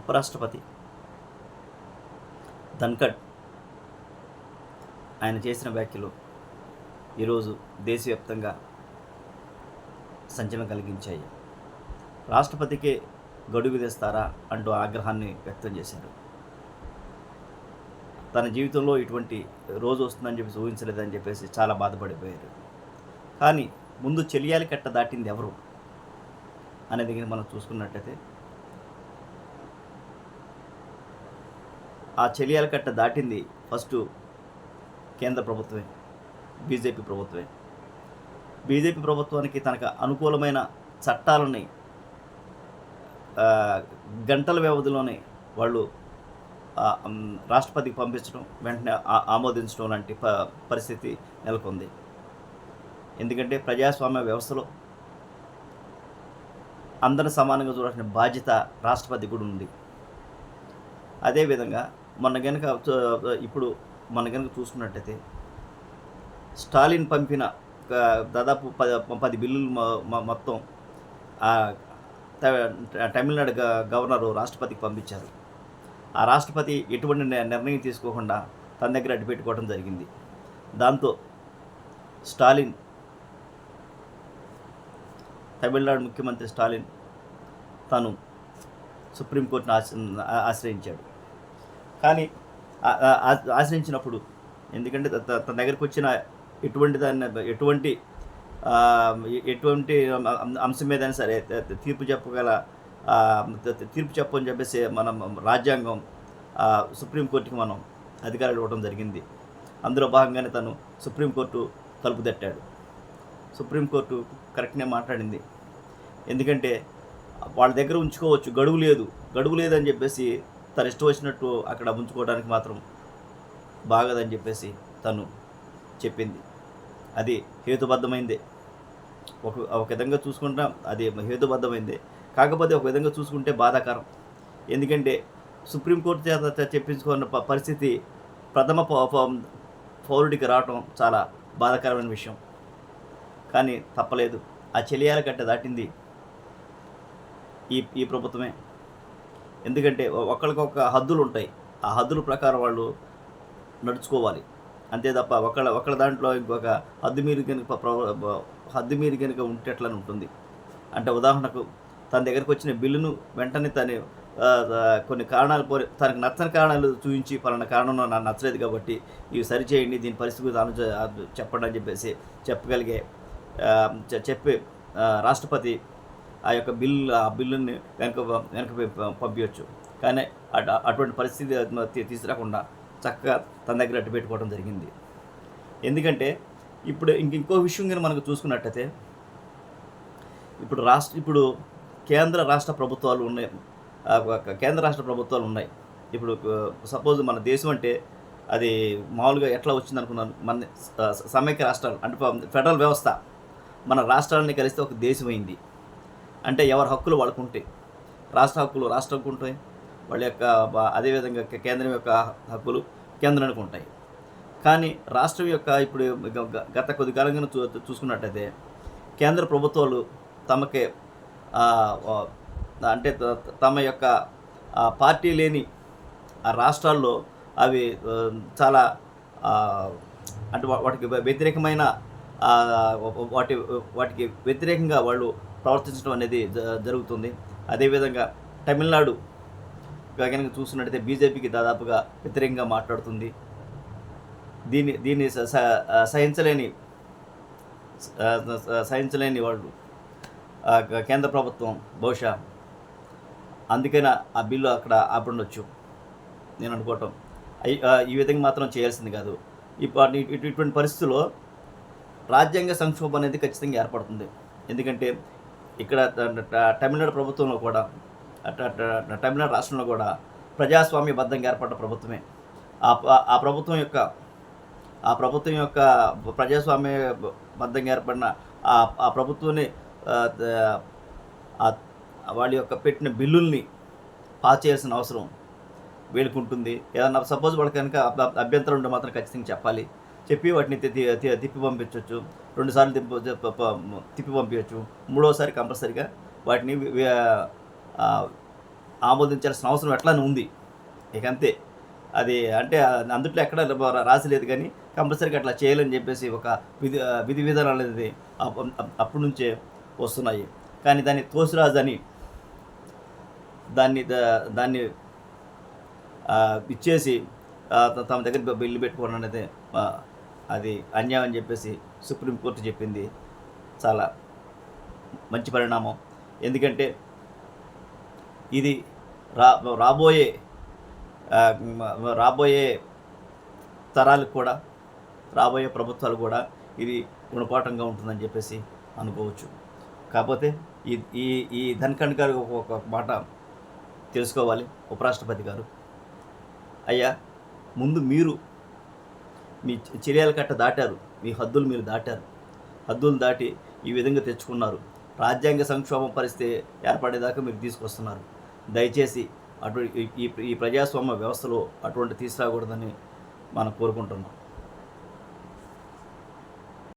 ఉపరాష్ట్రపతి ధన్కడ్ ఆయన చేసిన వ్యాఖ్యలు ఈరోజు దేశవ్యాప్తంగా సంచలనం కలిగించాయి. రాష్ట్రపతికే గడువు విధిస్తారా అంటూ ఆగ్రహాన్ని వ్యక్తం చేశారు. తన జీవితంలో ఇటువంటి రోజు వస్తుందని చెప్పేసి ఊహించలేదని చెప్పేసి చాలా బాధపడిపోయారు. కానీ ముందు చెలియాలి కట్ట దాటింది ఎవరు? అనేది మనం చూసుకున్నట్టయితే ఆ చెలియాల కట్ట దాటింది ఫస్ట్ కేంద్ర ప్రభుత్వమే బీజేపీ ప్రభుత్వమే. బీజేపీ ప్రభుత్వానికి తనకు అనుకూలమైన చట్టాలని గంటల వ్యవధిలోనే వాళ్ళు రాష్ట్రపతికి పంపించడం వెంటనే ఆమోదించడం లాంటి ప పరిస్థితి నెలకొంది. ఎందుకంటే ప్రజాస్వామ్య వ్యవస్థలో అందరిని సమానంగా చూడాల్సిన బాధ్యత రాష్ట్రపతి కూడా ఉంది. అదేవిధంగా మొన్న కనుక ఇప్పుడు మన కనుక చూసుకున్నట్టయితే స్టాలిన్ పంపిన దాదాపు పది పది బిల్లులు మొత్తం తమిళనాడు గవర్నరు రాష్ట్రపతికి పంపించారు. ఆ రాష్ట్రపతి ఎటువంటి నిర్ణయం తీసుకోకుండా తన దగ్గర అడ్డుపెట్టుకోవడం జరిగింది. దాంతో స్టాలిన్ తమిళనాడు ముఖ్యమంత్రి స్టాలిన్ తను సుప్రీంకోర్టును ఆశ ఆశ్రయించాడు. కానీ ఆ- ఆశ్రయించినప్పుడు. ఎందుకంటే తన దగ్గరికి వచ్చిన ఎటువంటి దాన్ని ఎటువంటి ఎటువంటి అంశం మీదైనా సరే తీర్పు చెప్పగల తీర్పు చెప్పని చెప్పేసి మనం రాజ్యాంగం సుప్రీంకోర్టుకి మనం అధికారాలు ఇవ్వడం జరిగింది. అందులో భాగంగానే తను సుప్రీంకోర్టు తలుపు తట్టాడు. సుప్రీంకోర్టు కరెక్ట్నే మాట్లాడింది. ఎందుకంటే వాళ్ళ దగ్గర ఉంచుకోవచ్చు. గడువు లేదు. గడువు లేదని చెప్పేసి తను ఇష్టం వచ్చినట్టు అక్కడ ఉంచుకోవడానికి మాత్రం బాగదని చెప్పేసి తను చెప్పింది. అది హేతుబద్ధమైందే. ఒక ఒక విధంగా చూసుకుంటా అది హేతుబద్ధమైందే. కాకపోతే ఒక విధంగా చూసుకుంటే బాధాకరం. ఎందుకంటే సుప్రీంకోర్టు చేత చెప్పించుకున్న ప- పరిస్థితి ప్రథమ పౌ- పౌరుడికి రావటం చాలా బాధాకరమైన విషయం. కానీ తప్పలేదు. ఆ చెలియాల కట్ట దాటింది ఈ ఈ ప్రభుత్వమే. ఎందుకంటే ఒకరికొక హద్దులు ఉంటాయి ఆ హద్దుల ప్రకారం వాళ్ళు నడుచుకోవాలి. అంతే తప్ప ఒకళ్ళ ఒకళ్ళ దాంట్లో ఇంకొక హద్దు మీరు కనుక హద్దు మీరు కనుక ఉంటేట్లని ఉంటుంది. అంటే ఉదాహరణకు తన దగ్గరికి వచ్చిన బిల్లును వెంటనే తను కొన్ని కారణాలు పోలి తనకు నచ్చని కారణాలు చూపించి పలానా కారణం నాకు నచ్చలేదు కాబట్టి ఇవి సరిచేయండి దీని పరిస్థితి గురించి ఆలోచన చెప్పండి అని చెప్పేసి చెప్పగలిగే చెప్పే రాష్ట్రపతి ఆ యొక్క బిల్లు ఆ బిల్లుని వెనక వెనక పంపించవచ్చు కానీ అటు అటువంటి పరిస్థితి తీసుకురాకుండా చక్కగా తన దగ్గర అట్టు పెట్టుకోవడం జరిగింది. ఎందుకంటే ఇప్పుడు ఇంక ఇంకో విషయం కానీ మనకు చూసుకున్నట్టయితే ఇప్పుడు రాష్ట్ర ఇప్పుడు కేంద్ర రాష్ట్ర ప్రభుత్వాలు ఉన్నాయి. ఆ, కేంద్ర రాష్ట్ర ప్రభుత్వాలు ఉన్నాయి. ఇప్పుడు సపోజ్ మన దేశం అంటే అది మామూలుగా ఎట్లా వచ్చింది అనుకున్నాను మన సమైక్య రాష్ట్రాలు అంటే ఫెడరల్ వ్యవస్థ మన రాష్ట్రాలని కలిస్తే ఒక దేశం అయింది అంటే ఎవరి హక్కులు వాళ్ళకు ఉంటాయి రాష్ట్ర హక్కులు రాష్ట్రంకు ఉంటాయి వాళ్ళ యొక్క అదేవిధంగా కేంద్రం యొక్క హక్కులు కేంద్రానికి ఉంటాయి. కానీ రాష్ట్రం యొక్క ఇప్పుడు గత కొద్ది కాలంగా చూ చూసుకున్నట్టయితే కేంద్ర ప్రభుత్వాలు తమకే అంటే తమ యొక్క పార్టీ లేని ఆ రాష్ట్రాల్లో అవి చాలా అంటే వా- వాటికి వ్యతిరేకమైన వాటి వాటికి వ్యతిరేకంగా వాళ్ళు ప్రవర్తించడం అనేది జ- జరుగుతుంది. అదేవిధంగా తమిళనాడు కనుక చూసినట్టయితే బీజేపీకి దాదాపుగా వ్యతిరేకంగా మాట్లాడుతుంది. దీన్ని దీన్ని స- సహించలేని సహించలేని వాళ్ళు కేంద్ర ప్రభుత్వం బహుశా అందుకైనా ఆ బిల్లు అక్కడ ఆపండొచ్చు నేను అనుకోవటం. ఈ విధంగా మాత్రం చేయాల్సింది కాదు. ఇటువంటి పరిస్థితుల్లో రాజ్యాంగ సంక్షోభం అనేది ఖచ్చితంగా ఏర్పడుతుంది. ఎందుకంటే ఇక్కడ తమిళనాడు ప్రభుత్వంలో కూడా తమిళనాడు రాష్ట్రంలో కూడా ప్రజాస్వామ్యబద్ధంగా ఏర్పడ్డ ప్రభుత్వమే. ఆ ఆ ప్రభుత్వం యొక్క ఆ ప్రభుత్వం యొక్క ప్రజాస్వామ్య బద్ధంగా ఏర్పడిన ఆ ఆ ప్రభుత్వాన్ని వాళ్ళ యొక్క పెట్టిన బిల్లుల్ని పాస్ చేయాల్సిన అవసరం వీళ్ళకుంటుంది ఏదన్నా సపోజ్ వాళ్ళకి కనుక అభ్యంతరం ఉంటే మాత్రం ఖచ్చితంగా చెప్పాలి. చెప్పి వాటిని తిప్పి పంపించవచ్చు రెండుసార్లు తిప్పి తిప్పి పంపించవచ్చు మూడోసారి కంపల్సరిగా వాటిని ఆమోదించాల్సిన అవసరం ఎట్లానే ఉంది. ఇక అంతే. అది అంటే అందుట్లో ఎక్కడ రాసిలేదు కానీ కంపల్సరీగా అట్లా చేయాలని చెప్పేసి ఒక విధి విధి విధానాలు అనేది అప్పటి నుంచే వస్తున్నాయి. కానీ దాన్ని తోసిరాజు అని దాన్ని దా- దాన్ని ఇచ్చేసి తమ దగ్గర బిల్లు పెట్టుకోవడం అనేది అది అన్యాయం అని చెప్పేసి సుప్రీంకోర్టు చెప్పింది. చాలా మంచి పరిణామం. ఎందుకంటే ఇది రా రాబోయే రాబోయే తరాలకు కూడా రాబోయే ప్రభుత్వాలు కూడా ఇది గుణపాఠంగా ఉంటుందని చెప్పేసి అనుకోవచ్చు. కాకపోతే ఈ ఈ ఈ ధన్ఖండ్ గారు ఒక మాట తెలుసుకోవాలి. ఉపరాష్ట్రపతి గారు. అయ్యా ముందు మీరు మీ చర్యల కట్ట దాటారు. మీ హద్దులు మీరు దాటారు. హద్దులు దాటి ఈ విధంగా తెచ్చుకున్నారు. రాజ్యాంగ సంక్షోభం పరిస్థితి ఏర్పడేదాకా మీరు తీసుకొస్తున్నారు. దయచేసి అటు ఈ- ఈ ప్రజాస్వామ్య వ్యవస్థలో అటువంటి తీసుకురాకూడదని మనం కోరుకుంటున్నాం.